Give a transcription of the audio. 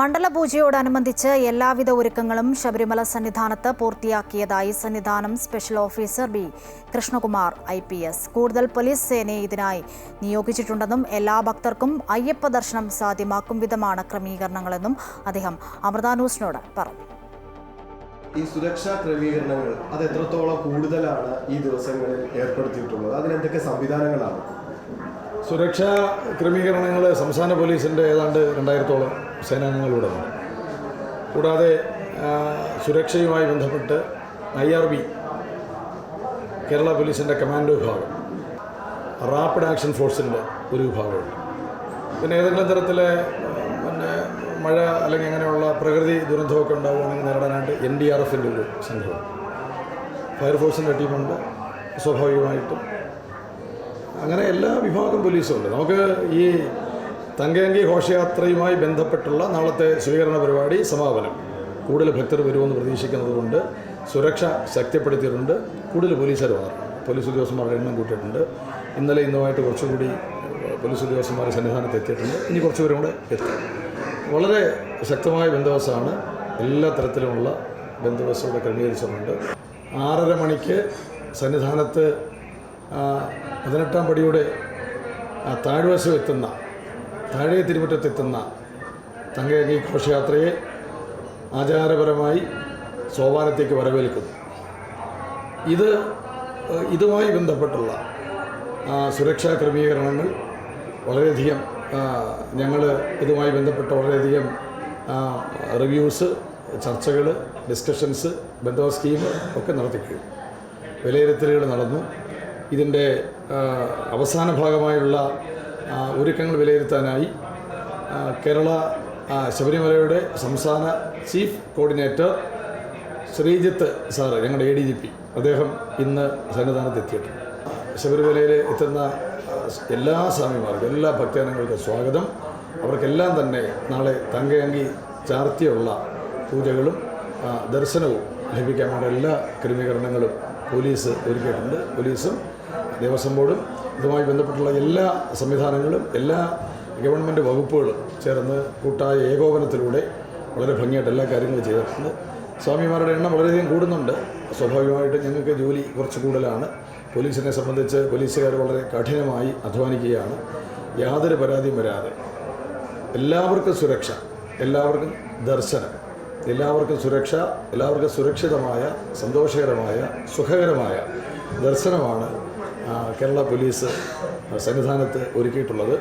മണ്ഡലപൂജയോടനുബന്ധിച്ച് എല്ലാവിധ ഒരുക്കങ്ങളും ശബരിമല സന്നിധാനത്ത് പൂർത്തിയാക്കിയതായി Sannidhanam special officer B Krishnakumar I P S. കൂടുതൽ പോലീസ് സേനയെ ഇതിനായി നിയോഗിച്ചിട്ടുണ്ടെന്നും എല്ലാ ഭക്തർക്കും അയ്യപ്പ ദർശനം സാധ്യമാക്കും വിധമാണ് ക്രമീകരണങ്ങളെന്നും അദ്ദേഹം അമൃത ന്യൂസിനോട് പറഞ്ഞു. ഈ സുരക്ഷാ ക്രമീകരണങ്ങൾ അത് എത്രത്തോളം കൂടുതലാണ് ഈ ദിവസങ്ങളിൽ ഏർപ്പെടുത്തിയിട്ടുള്ളത്? അതിനെന്തൊക്കെ സംവിധാനങ്ങളാണ്? സുരക്ഷാ ക്രമീകരണങ്ങൾ സംസ്ഥാന പോലീസിന്റെ ഏതാണ്ട് രണ്ടായിരത്തോളം സേനാംഗങ്ങളിലൂടെ കൂടാതെ സുരക്ഷയുമായി ബന്ധപ്പെട്ട് ഐ ആർ ബി കേരള പോലീസിന്റെ കമാൻഡോ വിഭാഗം റാപ്പിഡ് ആക്ഷൻ ഫോഴ്സിന്റെ ഒരു വിഭാഗമുണ്ട്. പിന്നെ ഏതെങ്കിലും തരത്തിലെ പിന്നെ മഴ അല്ലെങ്കിൽ അങ്ങനെയുള്ള പ്രകൃതി ദുരന്തമൊക്കെ ഉണ്ടാവുകയാണെങ്കിൽ നേരിടാനായിട്ട് എൻ ഡി ആർ എഫിന്റെ ഒരു സംഘമാണ് ഫയർഫോഴ്സിന്റെ ടീമുണ്ട്. സ്വാഭാവികമായിട്ടും അങ്ങനെ എല്ലാ വിഭാഗം പോലീസും ഉണ്ട് നമുക്ക് ഈ തങ്കയങ്കി ഘോഷയാത്രയുമായി ബന്ധപ്പെട്ടുള്ള നാളത്തെ സ്വീകരണ പരിപാടി സമാപനം. കൂടുതൽ ഭക്തർ വരുമെന്ന് പ്രതീക്ഷിക്കുന്നതുകൊണ്ട് സുരക്ഷ ശക്തിപ്പെടുത്തിയിട്ടുണ്ട്. കൂടുതൽ പോലീസുകാർ മാറും പോലീസ് ഉദ്യോഗസ്ഥന്മാരുടെ എണ്ണം കൂട്ടിയിട്ടുണ്ട്. ഇന്നലെ ഇന്നുമായിട്ട് കുറച്ചുകൂടി പോലീസ് ഉദ്യോഗസ്ഥന്മാർ സന്നിധാനത്ത് എത്തിയിട്ടുണ്ട്. ഇനി കുറച്ചുപേരും കൂടെ എത്തും. വളരെ ശക്തമായ ബന്ദോബസ്താണ് എല്ലാ തരത്തിലുമുള്ള ഇവിടെ ക്രമീകരിച്ചിട്ടുണ്ട്. ആറര മണിക്ക് സന്നിധാനത്ത് പതിനെട്ടാം പടിയുടെ താഴ്വശം എത്തുന്ന താഴെ തിരുമുറ്റത്തെത്തുന്ന തങ്കയങ്ങി ഘോഷയാത്രയെ ആചാരപരമായി സോപാനത്തേക്ക് വരവേൽക്കുന്നു. ഇത് ഇതുമായി ബന്ധപ്പെട്ടുള്ള സുരക്ഷാ ക്രമീകരണങ്ങൾ വളരെയധികം ഞങ്ങൾ ഇതുമായി ബന്ധപ്പെട്ട വളരെയധികം റിവ്യൂസ് ചർച്ചകൾ ഡിസ്കഷൻസ് ബന്ധവ സ്കീം ഒക്കെ നടത്തിക്കഴിഞ്ഞു. വിലയിരുത്തലുകൾ നടന്നു. ഇതിന്റെ അവസാന ഭാഗമായുള്ള ഒരുക്കങ്ങൾ വിലയിരുത്താനായി കേരള ശബരിമലയുടെ സംസ്ഥാന ചീഫ് കോർഡിനേറ്റർ ശ്രീജിത്ത് സാറ് ഞങ്ങളുടെ എ ഡി ജി പി അദ്ദേഹം ഇന്ന് സന്നിധാനത്ത് എത്തിയിട്ടുണ്ട് ശബരിമലയിൽ എത്തുന്ന എല്ലാ സ്വാമിമാർക്കും എല്ലാ ഭക്തജനങ്ങൾക്കും സ്വാഗതം. അവർക്കെല്ലാം തന്നെ നാളെ തങ്കയങ്കി ചാർത്തിയുള്ള പൂജകളും ദർശനവും ലഭിക്കാൻ വേണ്ട എല്ലാ ക്രമീകരണങ്ങളും പോലീസ് ഒരുക്കിയിട്ടുണ്ട്. പോലീസും ദേവസ്വം ബോർഡും ഇതുമായി ബന്ധപ്പെട്ടുള്ള എല്ലാ സംവിധാനങ്ങളും എല്ലാ ഗവൺമെന്റ് വകുപ്പുകളും ചേർന്ന് കൂട്ടായ ഏകോപനത്തിലൂടെ വളരെ ഭംഗിയായിട്ട് എല്ലാ കാര്യങ്ങളും ചെയ്തിട്ടുണ്ട്. സ്വാമിമാരുടെ എണ്ണം വളരെയധികം കൂടുന്നുണ്ട്. സ്വാഭാവികമായിട്ട് ഞങ്ങൾക്ക് ജോലി കുറച്ച് കൂടുതലാണ്. പോലീസിനെ സംബന്ധിച്ച് പോലീസുകാർ വളരെ കഠിനമായി അധ്വാനിക്കുകയാണ്. യാതൊരു പരാതിയും വരാതെ എല്ലാവർക്കും സുരക്ഷ എല്ലാവർക്കും ദർശനം. എല്ലാവർക്കും സുരക്ഷ എല്ലാവർക്കും സുരക്ഷിതമായ സന്തോഷകരമായ സുഖകരമായ ദർശനമാണ് കേരള പോലീസ് സന്നിധാനത്ത് ഒരുക്കിയിട്ടുള്ളത്.